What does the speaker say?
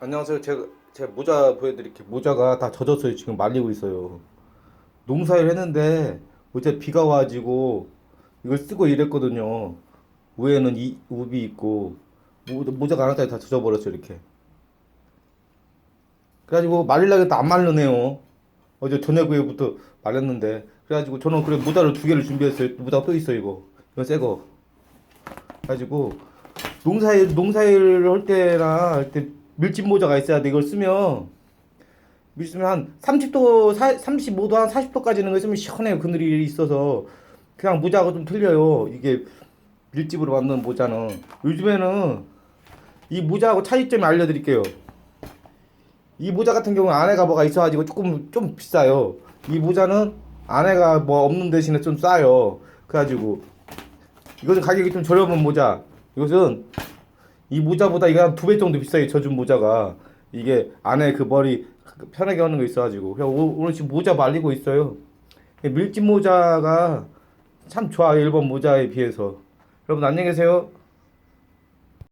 안녕하세요. 제가 제 모자 보여드릴게요. 모자가 다 젖었어요. 지금 말리고 있어요. 농사일 했는데 어제 비가 와가지고 이걸 쓰고 이랬거든요. 위에는 이 우비 있고 모, 모자가 하나짜리 다 젖어버렸어요. 이렇게. 그래가지고 말리려고 해도 안 말르네요. 어제 저녁에부터 말렸는데 그래가지고 저는 그래 모자를 두 개를 준비했어요. 모자 또 있어 이거. 이거 새 거. 그래가지고 농사일 농사일 할 때나 할때 밀짚 모자가 있어야 돼. 이걸 쓰면 밀 쓰면 한 30도, 사, 35도 한 40도까지는 거 쓰면 시원해요. 그늘이 있어서 그냥 모자하고 좀 틀려요. 이게 밀집으로 만든 모자는 요즘에는 이 모자하고 차이점이 알려드릴게요. 이 모자 같은 경우는 안에가 뭐가 있어가지고 조금 좀 비싸요. 이 모자는 안에가 뭐 없는 대신에 좀 싸요. 그래가지고 이것은 가격이 좀 저렴한 모자. 이것은 이 모자보다 이거 한 두 배 정도 비싸요. 젖은 모자가 이게 안에 그 머리 편하게 하는 거 있어가지고 그냥 오- 오늘 지금 모자 말리고 있어요. 밀짚 모자가 참 좋아요. 일본 모자에 비해서. 여러분 안녕히 계세요.